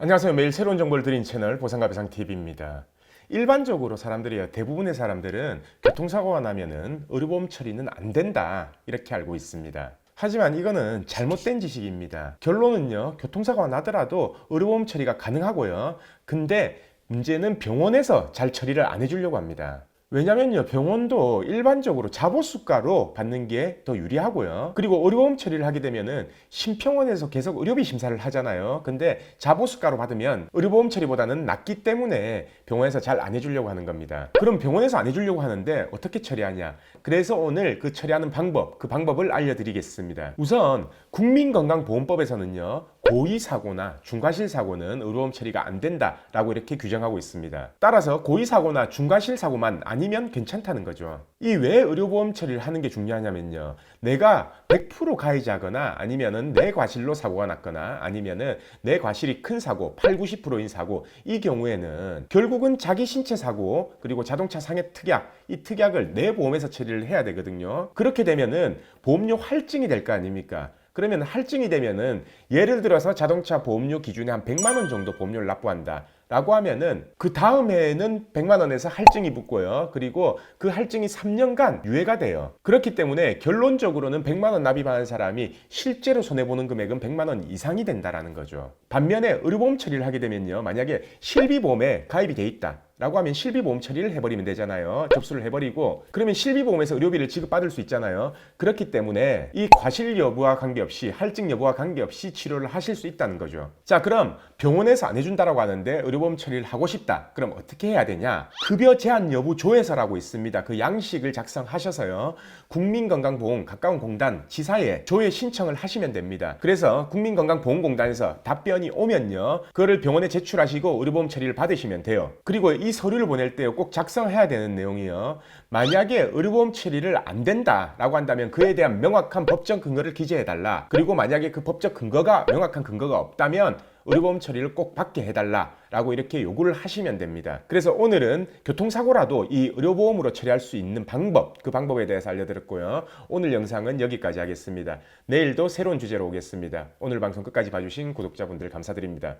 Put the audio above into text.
안녕하세요. 매일 새로운 정보를 드린 채널 보상가 배상TV입니다. 일반적으로 사람들이 대부분의 사람들은 교통사고가 나면은 의료보험 처리는 안 된다 이렇게 알고 있습니다. 하지만 이거는 잘못된 지식입니다. 결론은요, 교통사고가 나더라도 의료보험 처리가 가능하고요. 근데 문제는 병원에서 잘 처리를 안 해주려고 합니다. 왜냐면요, 병원도 일반적으로 자보수가로 받는 게 더 유리하고요. 그리고 의료보험 처리를 하게 되면은 심평원에서 계속 의료비 심사를 하잖아요. 근데 자보수가로 받으면 의료보험 처리보다는 낫기 때문에 병원에서 잘 안 해주려고 하는 겁니다. 그럼 병원에서 안 해주려고 하는데 어떻게 처리하냐? 그래서 오늘 그 처리하는 방법, 그 방법을 알려드리겠습니다. 우선 국민건강보험법에서는요, 고의 사고나 중과실 사고는 의료보험 처리가 안 된다라고 이렇게 규정하고 있습니다. 따라서 고의 사고나 중과실 사고만 아니면 괜찮다는 거죠. 이 왜 의료보험 처리를 하는 게 중요하냐면요. 내가 100% 가해자거나 아니면은 내 과실로 사고가 났거나 아니면은 내 과실이 큰 사고, 8, 90%인 사고, 이 경우에는 결국은 자기 신체 사고 그리고 자동차 상해 특약, 이 특약을 내 보험에서 처리를 해야 되거든요. 그렇게 되면은 보험료 할증이 될 거 아닙니까? 그러면 할증이 되면은 예를 들어서 자동차 보험료 기준에 한 100만 원 정도 보험료를 납부한다. 라고 하면은 그 다음 해에는 100만 원에서 할증이 붙고요. 그리고 그 할증이 3년간 유예가 돼요. 그렇기 때문에 결론적으로는 100만 원 납입하는 사람이 실제로 손해 보는 금액은 100만 원 이상이 된다라는 거죠. 반면에 의료보험 처리를 하게 되면요. 만약에 실비보험에 가입이 돼 있다. 라고 하면 실비보험 처리를 해버리면 되잖아요. 접수를 해버리고 그러면 실비보험에서 의료비를 지급받을 수 있잖아요. 그렇기 때문에 이 과실 여부와 관계없이 할증 여부와 관계없이 치료를 하실 수 있다는 거죠. 자 그럼 병원에서 안 해준다라고 하는데 의료보험 처리를 하고 싶다. 그럼 어떻게 해야 되냐? 급여 제한 여부 조회서라고 있습니다. 그 양식을 작성하셔서요. 국민건강보험 가까운 공단 지사에 조회 신청을 하시면 됩니다. 그래서 국민건강보험공단에서 답변이 오면요. 그거를 병원에 제출하시고 의료보험 처리를 받으시면 돼요. 그리고 이 서류를 보낼 때 꼭 작성해야 되는 내용이요. 만약에 의료보험 처리를 안 된다라고 한다면 그에 대한 명확한 법적 근거를 기재해 달라. 그리고 만약에 그 법적 근거가 명확한 근거가 없다면 의료보험 처리를 꼭 받게 해달라라고 이렇게 요구를 하시면 됩니다. 그래서 오늘은 교통사고라도 이 의료보험으로 처리할 수 있는 방법, 그 방법에 대해서 알려드렸고요. 오늘 영상은 여기까지 하겠습니다. 내일도 새로운 주제로 오겠습니다. 오늘 방송 끝까지 봐주신 구독자분들 감사드립니다.